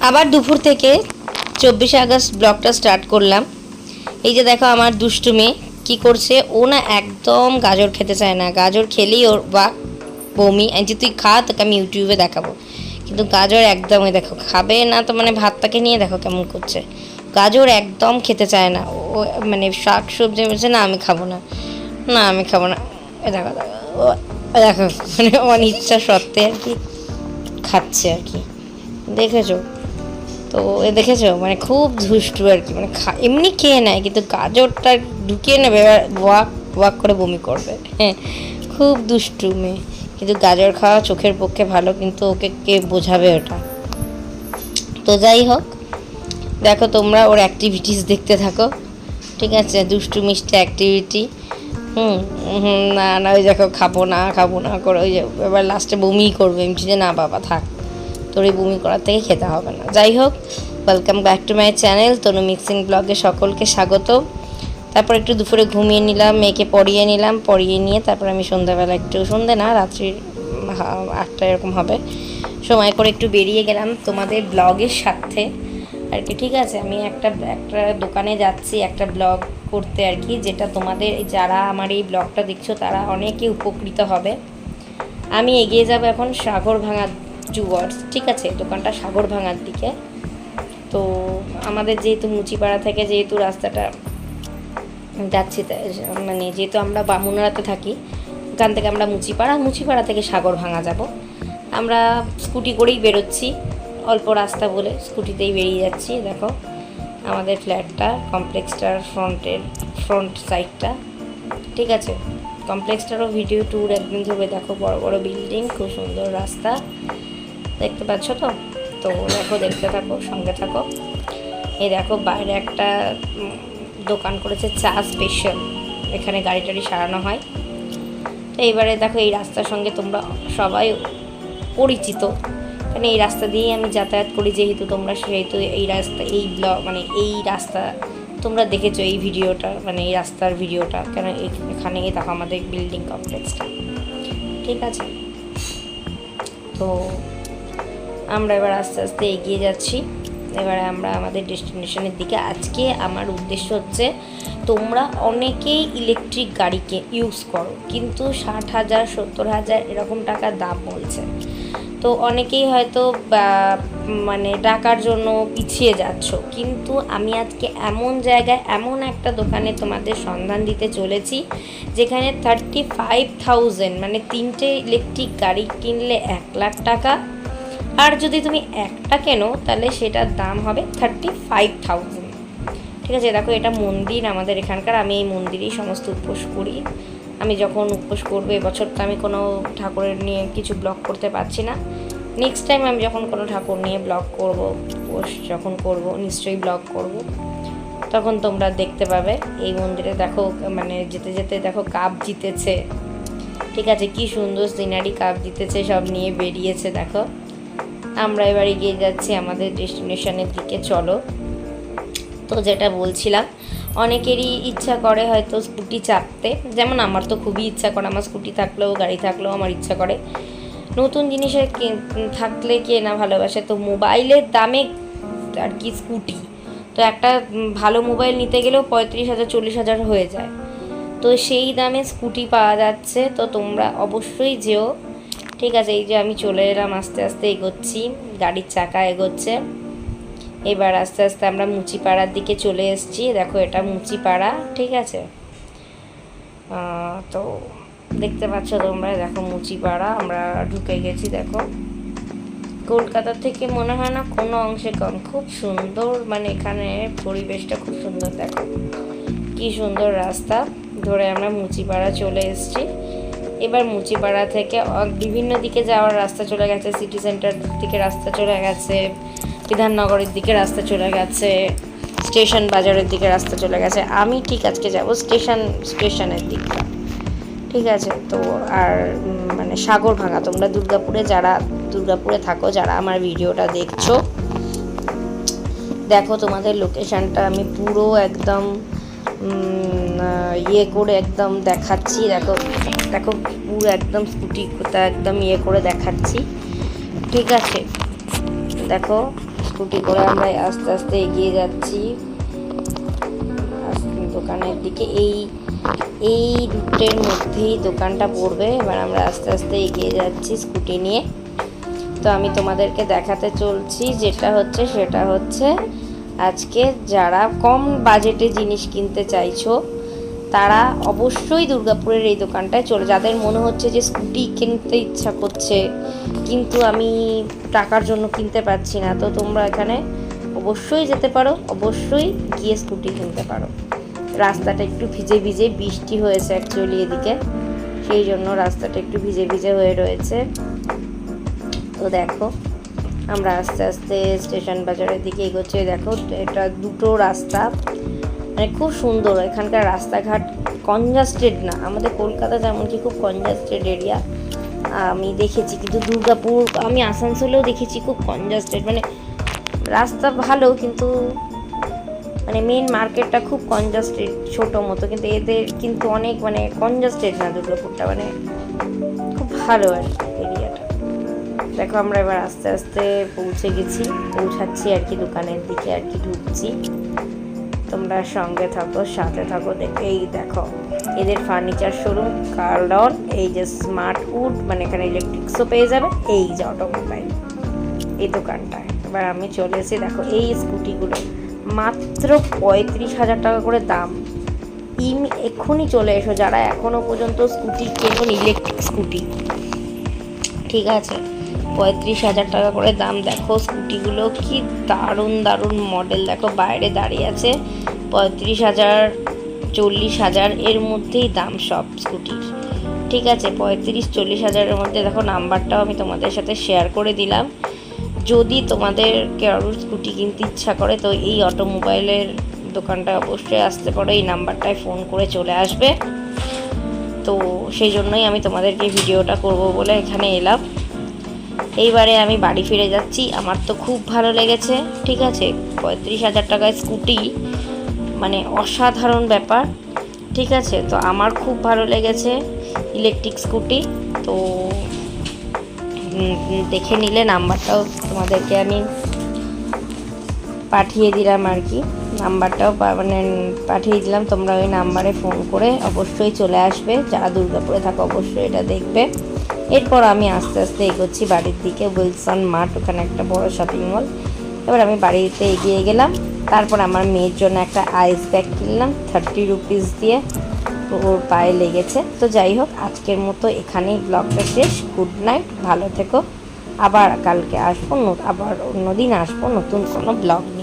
আবার দুপুর থেকে চব্বিশে আগস্ট ব্লগটা স্টার্ট করলাম। এই যে দেখো আমার দুষ্টু মেয়ে কী করছে? ও না একদম গাজর খেতে চায় না। গাজর খেলেই ওর বা বমি। যে তুই খা তোকে আমি ইউটিউবে দেখাবো। কিন্তু গাজর একদমই দেখো খাবে না তো মানে ভাতটাকে নিয়ে দেখো কেমন করছে। গাজর একদম খেতে চায় না। ও মানে শাক সবজি বলছে না আমি খাব না। না আমি খাব না। দেখো দেখো, মানে ইচ্ছা সত্ত্বে আর কি খাচ্ছে আর কি। দেখেছ? তো এ দেখেছ? মানে খুব দুষ্টু আর কি। মানে এমনি খেয়ে নেয়, কিন্তু গাজরটা ঢুকিয়ে নেবে, এবার ওয়াক ওয়াক করে বমি করবে। হ্যাঁ খুব দুষ্টু মেয়ে। কিন্তু গাজর খাওয়া চোখের পক্ষে ভালো, কিন্তু ওকে কে বোঝাবে ওটা? তো যাই হোক, দেখো তোমরা ওর অ্যাক্টিভিটিস দেখতে থাকো। ঠিক আছে? দুষ্টু, মিষ্টি অ্যাক্টিভিটি হুম না না, ওই দেখো, খাব না খাব না করে ওই এবার লাস্টে বমি করবে। এমনি যে না বাবা, থাক। তোর এই বমি করার থেকে খেতে হবে না। যাই হোক welcome back to my channel Tanu mixing ব্লগে সকলকে স্বাগত। তারপর একটু দুপুরে ঘুমিয়ে নিলাম, মেয়েকে পড়িয়ে নিলাম, পড়িয়ে নিয়ে তারপর আমি সন্ধ্যাবেলা একটু, সন্ধ্যে না রাত্রির আটটা এরকম হবে। সময় করে একটু বেরিয়ে গেলাম তোমাদের ব্লগের সাথে। আর কি, ঠিক আছে, আমি একটা একটা দোকানে যাচ্ছি, একটা ব্লগ করতে আর কি, যেটা তোমাদের, যারা আমার এই ব্লগটা দেখছ, তারা অনেকে উপকৃত হবে। আমি এগিয়ে যাব এখন সাগর ভাঙা জুয়ার্স, ঠিক আছে? দোকানটা সাগর ভাঙার দিকে। তো আমাদের যেহেতু মুচিপাড়া থেকে যেহেতু রাস্তাটা যাচ্ছি মানে যেহেতু আমরা বামুনারাতে থাকি, ওখান থেকে আমরা মুচিপাড়া মুচিপাড়া থেকে সাগর ভাঙা যাব। আমরা স্কুটি করেই বেরোচ্ছি, অল্প রাস্তা বলে স্কুটিতেই বেরিয়ে যাচ্ছি, দেখো। আমাদের ফ্ল্যাটটা, কমপ্লেক্সটার ফ্রন্টের, ফ্রন্ট সাইডটা, ঠিক আছে? কমপ্লেক্সটারও ভিডিও ট্যুর একদিন ধরে দেখো, বড় বড় বিল্ডিং, খুব সুন্দর রাস্তা। দেখতে পাচ্ছ তো? তো দেখো, দেখতে থাকো, সঙ্গে থাকো। এই দেখো, বাইরে একটা দোকান করেছে চা স্পেশাল এখানে গাড়ি টাড়ি সারানো হয়। তো এইবারে দেখো, এই রাস্তার সঙ্গে তোমরা সবাই পরিচিত। কারণ এই রাস্তা দিয়েই আমি যাতায়াত করি, যেহেতু তোমরা সেহেতু এই রাস্তা, এই ব্লগ মানে এই রাস্তা, তোমরা দেখেছ এই ভিডিওটা মানে এই রাস্তার ভিডিওটা। কেন এখানে দেখো আমাদের বিল্ডিং কমপ্লেক্সটা ঠিক আছে? তো আমরা এবার আস্তে আস্তে এগিয়ে যাচ্ছি। এবারে আমরা আমাদের ডেস্টিনেশনের দিকে। আজকে আমার উদ্দেশ্য হচ্ছে, তোমরা অনেকেই ইলেকট্রিক গাড়িকে ইউজ করো, কিন্তু ষাট হাজার, সত্তর হাজার এরকম টাকা দাম বলছে। তো অনেকেই হয়তো মানে টাকার জন্য পিছিয়ে যাচ্ছ, কিন্তু আমি আজকে এমন জায়গায়, এমন একটা দোকানে তোমাদের সন্ধান দিতে চলেছি, যেখানে থার্টি ফাইভ থাউজেন্ড মানে তিনটে ইলেকট্রিক গাড়ি কিনলে এক লাখ টাকা আর যদি তুমি একটা কেনো, তাহলে সেটার দাম হবে থার্টি ফাইভ থাউজেন্ড ঠিক আছে, দেখো এটা মন্দির আমাদের এখানকার, আমি এই মন্দিরেই সমস্ত উপোস করি। আমি যখন উপোস করব এবছর তো আমি কোনো ঠাকুরের নিয়ে কিছু ব্লগ করতে পারছি না। নেক্সট টাইম আমি যখন কোনো ঠাকুর নিয়ে ব্লগ করব, উপোস যখন করব, নিশ্চয়ই ব্লগ করব, তখন তোমরা দেখতে পাবে এই মন্দিরে দেখো মানে যেতে যেতে দেখো কাপ জিতেছে। ঠিক আছে, কি সুন্দর সিনারি কাপ জিতেছে, সব নিয়ে বেরিয়েছে, দেখো। আমরা এবার এগিয়ে যাচ্ছি আমাদের ডেস্টিনেশনের দিকে, চলো। তো যেটা বলছিলাম, অনেকেরই ইচ্ছা করে হয়তো স্কুটি চাপতে। যেমন আমার তো খুবই ইচ্ছা করে, আমার স্কুটি থাকলেও, গাড়ি থাকলেও আমার ইচ্ছা করে। নতুন জিনিসের থাকলে কে না ভালোবাসে? তো মোবাইলের দামে আর কি স্কুটি? তো একটা ভালো মোবাইল নিতে গেলেও পঁয়ত্রিশ হাজার, চল্লিশ হাজার হয়ে যায়। তো সেই দামে স্কুটি পাওয়া যাচ্ছে। তো তোমরা অবশ্যই যেও। ঠিক আছে, এই যে আমি চলে এলাম, আস্তে আস্তে এগোচ্ছি, গাড়ির চাকা এগোচ্ছে। এবার আস্তে আস্তে আমরা মুচিপাড়ার দিকে চলে এসেছি। দেখো, এটা মুচিপাড়া, ঠিক আছে? তো দেখতে পাচ্ছ তোমরা, দেখো মুচিপাড়া, আমরা ঢুকে গেছি, দেখো। কলকাতা থেকে মনে হয় না কোনো অংশে কম, খুব সুন্দর মানে এখানে পরিবেশটা খুব সুন্দর, দেখো। কি সুন্দর রাস্তা, ধরে আমরা মুচিপাড়া চলে এসেছি। এবার মুচিপাড়া থেকে বিভিন্ন দিকে যাওয়ার রাস্তা চলে গেছে সিটি সেন্টার দিকে রাস্তা চলে গেছে, বিধাননগরের দিকে রাস্তা চলে গেছে স্টেশন বাজারের দিকে রাস্তা চলে গেছে। আমি ঠিক আজকে যাব স্টেশন স্টেশনের দিকটা। ঠিক আছে? তো আর মানে সাগর ভাঙা, তোমরা দুর্গাপুরে যারা দুর্গাপুরে থাকো, যারা আমার ভিডিওটা দেখছ, দেখো তোমাদের লোকেশনটা আমি পুরো একদম ইয়ে করে একদম দেখাচ্ছি। দেখো দেখো পুরো একদম স্কুটি একদম ইয়ে করে দেখাচ্ছি। ঠিক আছে। দেখো, স্কুটি করে আমরা আস্তে আস্তে এগিয়ে যাচ্ছি। দোকানের দিকে। এই এই রুটের মধ্যেই দোকানটা পড়বে। এবার আমরা আস্তে আস্তে এগিয়ে যাচ্ছি স্কুটি নিয়ে। তো আমি তোমাদেরকে দেখাতে চলছি যেটা হচ্ছে সেটা হচ্ছে আজকে যারা কম বাজেটে জিনিস কিনতে চাইছো তারা অবশ্যই দুর্গাপুরের এই দোকানটায় চলে যাদের মনে হচ্ছে যে স্কুটি কিনতে ইচ্ছা করছে, কিন্তু আমি টাকার জন্য কিনতে পারছি না, তো তোমরা এখানে অবশ্যই যেতে পারো, অবশ্যই গিয়ে স্কুটি কিনতে পারো। রাস্তাটা একটু ভিজে ভিজে বৃষ্টি হয়েছে অ্যাকচুয়ালি এদিকে, সেই জন্য রাস্তাটা একটু ভিজে ভিজে হয়ে রয়েছে। তো দেখো, আমরা আস্তে আস্তে স্টেশন বাজারের দিকে এগোচ্ছি। দেখো, এটা দুটো রাস্তা মানে খুব সুন্দর, এখানকার রাস্তাঘাট কনজাস্টেড না। আমাদের কলকাতা যেমন কি খুব কনজাস্টেড এরিয়া আমি দেখেছি কিন্তু দুর্গাপুর, আমি আসানসোলেও দেখেছি খুব কনজাস্টেড মানে রাস্তা ভালো কিন্তু মানে মেন মার্কেটটা খুব কনজাস্টেড ছোটো মতো। কিন্তু এদের কিন্তু অনেক মানে কনজাস্টেড না দুর্গাপুরটা। মানে খুব ভালো আর কি এরিয়াটা দেখো আমরা এবার আস্তে আস্তে পৌঁছে গেছি। পৌঁছাচ্ছি আর কি দোকানের দিকে আর কি ঢুকছি। তোমরা সঙ্গে থাকো, সাথে থাকো, দেখে, এই দেখো, এদের ফার্নিচার শোরুম কার্লন এই যে স্মার্ট উড মানে এখানে ইলেকট্রিক্সও পেয়ে যাবে, এই যে অটোমোবাইল এই দোকানটায়। এবার আমি চলে এসে দেখো, এই স্কুটিগুলো মাত্র পঁয়ত্রিশ হাজার টাকা করে দাম। ইম, এক্ষুনি চলে এসো, যারা এখনও পর্যন্ত স্কুটি কেমন ইলেকট্রিক স্কুটি ঠিক আছে? পঁয়ত্রিশ হাজার টাকা করে দাম। দেখো স্কুটিগুলো কি দারুণ দারুণ মডেল দেখো বাইরে দাঁড়িয়ে আছে পঁয়ত্রিশ হাজার, চল্লিশ হাজার, এর মধ্যেই দাম সব স্কুটির। ঠিক আছে, পঁয়ত্রিশ, চল্লিশ হাজারের মধ্যে দেখো নাম্বারটাও আমি তোমাদের সাথে শেয়ার করে দিলাম। যদি তোমাদের কারোর স্কুটি কিনতে ইচ্ছা করে, তো এই অটোমোবাইলের দোকানটা অবশ্যই আসতে পারো। এই নাম্বারটায় ফোন করে চলে আসবে। তো সেই জন্যই আমি তোমাদেরকে ভিডিওটা করব বলে এখানে এলাম। এইবারে আমি বাড়ি ফিরে যাচ্ছি। আমার তো খুব ভালো লেগেছে, ঠিক আছে? পঁয়ত্রিশ হাজার টাকায় স্কুটি মানে অসাধারণ ব্যাপার, ঠিক আছে? তো আমার খুব ভালো লেগেছে ইলেকট্রিক স্কুটি। তো দেখে নিলে নাম্বারটাও তোমাদেরকে আমি পাঠিয়ে দিলাম আর কি। নাম্বারটাও মানে পাঠিয়ে দিলাম, তোমরা ওই নাম্বারে ফোন করে অবশ্যই চলে আসবে। যারা দুর্গাপুরে থাকো অবশ্যই এটা দেখবে। এরপর আমি আস্তে আস্তে এগোচ্ছি বাড়ির দিকে, উইলসন মাঠ, ওখানে একটা বড় শপিং মল এবার আমি বাড়িতে এগিয়ে গেলাম, তারপর আমার মেয়ের জন্য একটা আইস ব্যাগ কিনলাম থার্টি রুপিস দিয়ে ওর পায়ে লেগেছে। তো যাই হোক, আজকের মতো এখানেই ব্লগটা শেষ। গুড নাইট ভালো থেকো। আবার কালকে আসব আবার অন্যদিন আসব, নতুন কোনো ব্লগ নিয়ে।